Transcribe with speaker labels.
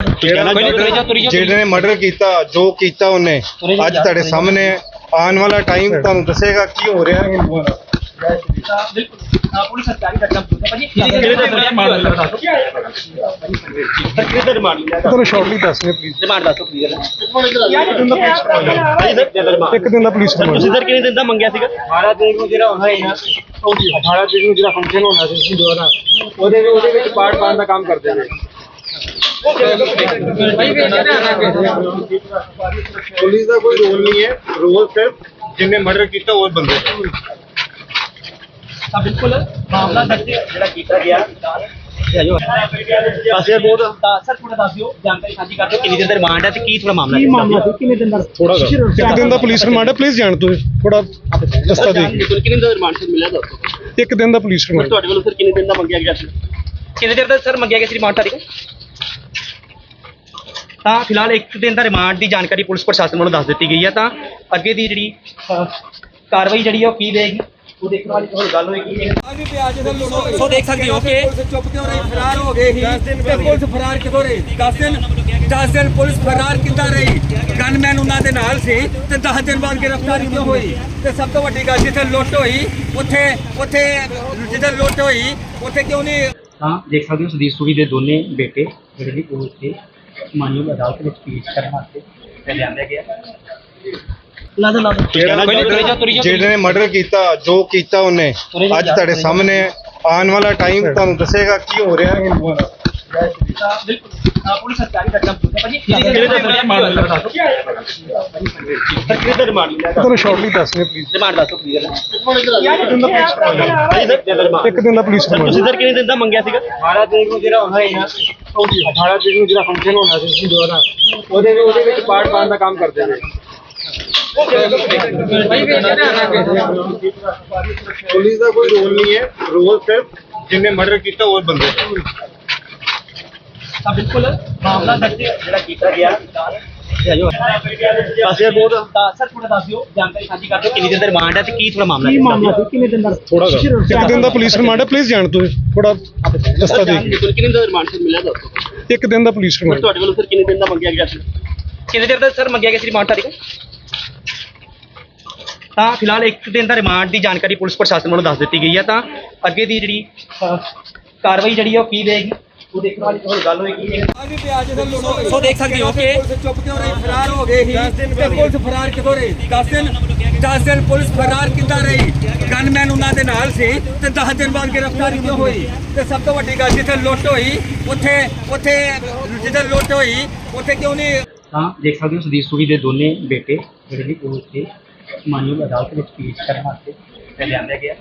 Speaker 1: ਜਿਹੜਾ ਨੇ ਮਰਡਰ ਕੀਤਾ ਜੋ ਕੀਤਾ ਉਹਨੇ ਅੱਜ ਤੁਹਾਡੇ ਸਾਹਮਣੇ ਹੈ। ਆਉਣ ਵਾਲਾ ਟਾਈਮ ਤੁਹਾਨੂੰ ਦੱਸੇਗਾ ਕੀ ਹੋ ਰਿਹਾ ਹੈ। ਹਿੰਦੂਆਂ ਨਾਲ
Speaker 2: ਪੁਲਿਸ ਸਰਕਾਰੀ ਘਟਨਾ ਪੁੱਛਦਾ ਭਾਜੀ ਕਿਹਦੇ ਤੇ ਰਿਮਾਂਡ ਮਿਲਦਾ ਦੱਸੋ? ਸਰ ਕਿਹਦੇ ਤੇ ਰਿਮਾਂਡ ਮਿਲਦਾ
Speaker 1: ਤੁਹਾਨੂੰ ਸ਼ਾਰਟਲੀ ਦੱਸਨੇ ਪਲੀਜ਼
Speaker 2: ਰਿਮਾਂਡ ਦੱਸੋ ਪਲੀਜ਼
Speaker 1: ਇੱਕ ਦਿਨ ਦਾ ਪੁਲਿਸ
Speaker 2: ਤੁਸੀਂ ਸਰ ਕਿੰਨੇ ਦਿਨ ਦਾ ਮੰਗਿਆ ਸੀਗਾ?
Speaker 1: 18 ਤਰੀਕ ਨੂੰ ਜਿਹੜਾ ਹੋਣਾ ਹੈ ਨਾ 18 ਤਰੀਕ ਨੂੰ ਜਿਹੜਾ ਫੰਕਸ਼ਨ ਹੋਣਾ ਸੀ ਦਾ ਉਹਦੇ ਵਿੱਚ ਉਹਦੇ ਵਿੱਚ ਪਾਠ ਪਾਣ ਦਾ ਕੰਮ ਕਰਦੇ ਨੇ ਪੁਲਿਸ ਦਾ ਕੋਈ ਰੋਲ ਨਹੀਂ ਹੈ। ਰੋਲ ਸਿਰਫ ਜਿਹਨੇ ਮਰਡਰ ਕੀਤਾ ਉਹ ਬੰਦੇ। ਦਾ
Speaker 2: ਤਾਂ ਬਿਲਕੁਲ ਮਾਮਲਾ ਦਰਜ ਜਿਹੜਾ ਕੀਤਾ ਗਿਆ। ਸਰ ਥੋੜਾ ਦੱਸ ਦਿਓ ਜਾਣਕਾਰੀ ਸਾਂਝੀ ਕਰ ਦਿਓ ਕਿੰਨੀ ਦਿਨ ਦਾ ਰਿਮਾਂਡ ਹੈ ਤੇ ਕੀ ਥੋੜਾ ਮਾਮਲਾ ਕੀ ਮਾਮਲਾ ਸੀ? ਕਿੰਨੇ ਦਿਨ ਦਾ
Speaker 1: ਥੋੜਾ ਇੱਕ ਦਿਨ ਦਾ ਪੁਲਿਸ ਰਿਮਾਂਡ ਹੈ ਪਲੀਜ਼ ਜਾਣ ਤੋਂ। ਥੋੜਾ ਰਸਤਾ ਦੇ
Speaker 2: ਕਿੰਨੇ ਦਿਨ ਦਾ ਰਿਮਾਂਡ ਮਿਲਿਆ ਦੱਸੋ।
Speaker 1: ਇੱਕ ਦਿਨ ਦਾ ਪੁਲਿਸ ਰਿਮਾਂਡ
Speaker 2: ਤੁਹਾਡੇ ਵੱਲੋਂ ਸਰ ਕਿੰਨੇ ਦਿਨ ਦਾ ਮੰਗਿਆ ਗਿਆ ਸੀ? ਕਿੰਨੇ ਦਿਨ ਦਾ ਸਰ ਮੰਗਿਆ ਗਿਆ ਸੀ ਰਿਮਾਂਡ ਤਾਰੀਖ ਤਾਂ ਫਿਲਹਾਲ ਇੱਕ ਦਿਨ ਦਾ ਰਿਮਾਂਡ ਦੀ ਜਾਣਕਾਰੀ ਪੁਲਿਸ ਪ੍ਰਸ਼ਾਸਨ ਵੱਲੋਂ ਦੱਸ ਦਿੱਤੀ ਗਈ ਹੈ ਤਾਂ ਅੱਗੇ ਦੀ ਜਿਹੜੀ ਅਹ, ਕਾਰਵਾਈ ਜਿਹੜੀ ਹੈ ਉਹ ਕੀ ਰਹੇਗੀ ਉਹ ਦੇਖਣ ਵਾਲੀ ਹੋਰ ਗੱਲ ਹੋਏਗੀ। ਸੋ ਦੇਖ ਸਕਦੇ ਹੋ ਕਿ
Speaker 3: ਚੁੱਪ ਕਿਉਂ ਰਹੀ? ਫਰਾਰ ਹੋ ਗਏ ਸੀ ਤੇ ਪੁਲਿਸ ਫਰਾਰ ਕਿਦੋਂ ਰਹੀ? 10 ਦਿਨ 10 ਦਿਨ ਪੁਲਿਸ ਫਰਾਰ ਕਿੱਦਾਂ ਰਹੀ? ਗਨਮੈਨ ਉਹਨਾਂ ਦੇ ਨਾਲ ਸੀ ਤੇ 10 ਦਿਨ ਬਾਅਦ ਗ੍ਰਿਫਤਾਰੀ ਕਿਉਂ ਹੋਈ? ਤੇ ਸਭ ਤੋਂ ਵੱਡੀ ਗੱਲ ਜਿੱਥੇ ਲੁੱਟ ਹੋਈ ਉੱਥੇ ਉੱਥੇ ਜਿੱਥੇ ਲੁੱਟ ਹੋਈ ਉੱਥੇ ਕਿਉਂ ਨਹੀਂ
Speaker 2: ਤਾਂ ਦੇਖ ਸਕਦੇ ਹੋ ਸੁਦੀਪ ਸੂਰੀ ਦੇ ਦੋਨੇ ਬੇਟੇ ਜਿਹੜੇ ਵੀ ਪੁਲਿਸ ਦੇ ਮਾਨਯੋਗ ਅਦਾਲਤ ਵਿੱਚ ਪੇਸ਼ ਕਰਨ ਵਾਸਤੇ ਤੇ ਲਿਆਂਦੇ ਗਿਆ। ਲਾ ਦੋ ਲਾ ਦੋ
Speaker 1: ਜਿਹੜੇ ਨੇ ਮਰਡਰ ਕੀਤਾ ਜੋ ਕੀਤਾ ਉਹਨੇ ਅੱਜ ਤੁਹਾਡੇ ਸਾਹਮਣੇ। ਆਉਣ ਵਾਲਾ ਟਾਈਮ ਤੁਹਾਨੂੰ ਦੱਸੇਗਾ ਕੀ ਹੋ ਰਿਹਾ ਹੈ। ਹਿੰਦੂਆਂ ਨਾਲ
Speaker 2: ਬਿਲਕੁਲ ਪੁਲਿਸ ਭਾਜੀ ਰਿਮਾਂਡ ਦੱਸੋ ਰਿਮਾਂਡ
Speaker 1: ਤੁਹਾਨੂੰ ਸ਼ਾਰਟਲੀ ਦੱਸਨੇ ਪਲੀਜ਼
Speaker 2: ਰਿਮਾਂਡ ਦੱਸੋ ਪਲੀਜ਼
Speaker 1: ਇੱਕ ਦਿਨ ਦਾ ਪੁਲਿਸ ਰਿਮਾਂਡ
Speaker 2: ਤੁਸੀਂ ਸਰ ਕਿੰਨੇ ਦਿਨ ਦਾ ਮੰਗਿਆ ਸੀਗਾ?
Speaker 1: 18 ਤਰੀਕ ਨੂੰ ਜਿਹੜਾ ਹੋਣਾ ਹੈ ਨਾ 18 ਤਰੀਕ ਨੂੰ ਜਿਹੜਾ ਫੰਕਸ਼ਨ ਹੋਣਾ ਸੀ ਹਿੰਦੂਆਂ ਦਾ ਉਹਦੇ ਵਿੱਚ ਉਹਦੇ ਵਿੱਚ ਪਾਠ ਪਾਣ ਦਾ ਕੰਮ ਕਰਦੇ ਨੇ ਪੁਲਿਸ ਦਾ ਕੋਈ ਰੋਲ ਨਹੀਂ ਹੈ। ਰੋਲ ਸਿਰਫ ਜਿਹਨੇ ਮਰਡਰ ਕੀਤਾ ਉਹ ਬੰਦੇ ਦਾ
Speaker 2: ਤਾਂ ਬਿਲਕੁਲ ਮਾਮਲਾ ਦਰਜ ਜਿਹੜਾ ਕੀਤਾ ਗਿਆ। ਪਾਸੇ ਬਹੁਤ ਤਾਂ ਸਰ ਥੋੜਾ ਦੱਸ ਦਿਓ ਜਾਣਕਾਰੀ ਸਾਂਝੀ ਕਰ ਦਿਓ ਕਿੰਨੀ ਦਿਨ ਦਾ ਰਿਮਾਂਡ ਹੈ ਤੇ ਕੀ ਥੋੜਾ ਮਾਮਲਾ ਕੀ ਮਾਮਲਾ ਸੀ? ਕਿੰਨੇ ਦਿਨ ਦਾ?
Speaker 1: ਥੋੜਾ ਇੱਕ ਦਿਨ ਦਾ ਪੁਲਿਸ ਰਿਮਾਂਡ ਹੈ ਪਲੀਜ਼ ਜਾਣ ਤੋਂ ਥੋੜਾ ਰਸਤਾ ਦੇ
Speaker 2: ਕਿੰਨੇ ਦਿਨ ਦਾ ਰਿਮਾਂਡ ਮਿਲਿਆ ਦੱਸੋ
Speaker 1: ਇੱਕ ਦਿਨ ਦਾ ਪੁਲਿਸ ਰਿਮਾਂਡ।
Speaker 2: ਤੁਹਾਡੇ ਵੱਲੋਂ ਸਰ ਕਿੰਨੇ ਦਿਨ ਦਾ ਮੰਗਿਆ ਗਿਆ ਸੀ? ਕਿੰਨੇ ਦਿਨ ਦਾ ਸਰ ਮੰਗਿਆ ਗਿਆ ਸੀ ਰਿਮਾਂਡ ਤਾਰੀਖ ਤਾਂ ਫਿਲਹਾਲ ਇੱਕ ਦਿਨ ਦਾ ਰਿਮਾਂਡ ਦੀ ਜਾਣਕਾਰੀ ਪੁਲਿਸ ਪ੍ਰਸ਼ਾਸਨ ਵੱਲੋਂ ਦੱਸ ਦਿੱਤੀ ਗਈ ਹੈ ਤਾਂ ਅੱਗੇ ਦੀ ਜਿਹੜੀ ਕਾਰਵਾਈ ਜਿਹੜੀ ਹੈ ਉਹ ਕੀ ਰਹੇਗੀ? ਉਹ ਦੇਖਣ ਵਾਲੀ ਹੋਰ ਗੱਲ ਹੋਏਗੀ।
Speaker 3: ਸੋ ਦੇਖ ਸਕਦੇ ਹੋ ਕਿ ਪੁਲਿਸ ਚੁੱਪ ਕਿਉਂ ਰਹੀ? ਫਰਾਰ ਹੋ ਗਏ ਸੀ ਤੇ ਪੁਲਿਸ ਫਰਾਰ ਕਿਦੋਂ ਰਹੀ? 10 ਦਿਨ 10 ਦਿਨ ਪੁਲਿਸ ਫਰਾਰ ਕਿੱਦਾਂ ਰਹੀ? ਗਨਮੈਨ ਉਹਨਾਂ ਦੇ ਨਾਲ ਸੀ ਤੇ 10 ਦਿਨ ਬਾਅਦ ਗ੍ਰਿਫਤਾਰੀ ਕਿਉਂ ਹੋਈ? ਤੇ ਸਭ ਤੋਂ ਵੱਡੀ ਗੱਲ ਜਿੱਥੇ ਲੁੱਟ ਹੋਈ ਉੱਥੇ ਉੱਥੇ ਜਿੱਥੇ ਲੁੱਟ ਹੋਈ ਉੱਥੇ ਕਿਉਂ ਨਹੀਂ
Speaker 2: ਤਾਂ ਦੇਖ ਸਕਦੇ ਹੋ ਸੁਦੀਪ ਸੂਰੀ ਦੇ ਦੋਨੇ ਬੇਟੇ ਜਿਹੜੇ ਵੀ ਪੁਲਿਸ ਦੇ ਮਾਨਯੋਗ ਅਦਾਲਤ ਵਿੱਚ ਪੇਸ਼ ਕਰਨ ਵਾਸਤੇ ਲਿਆਂਦੇ ਗਿਆ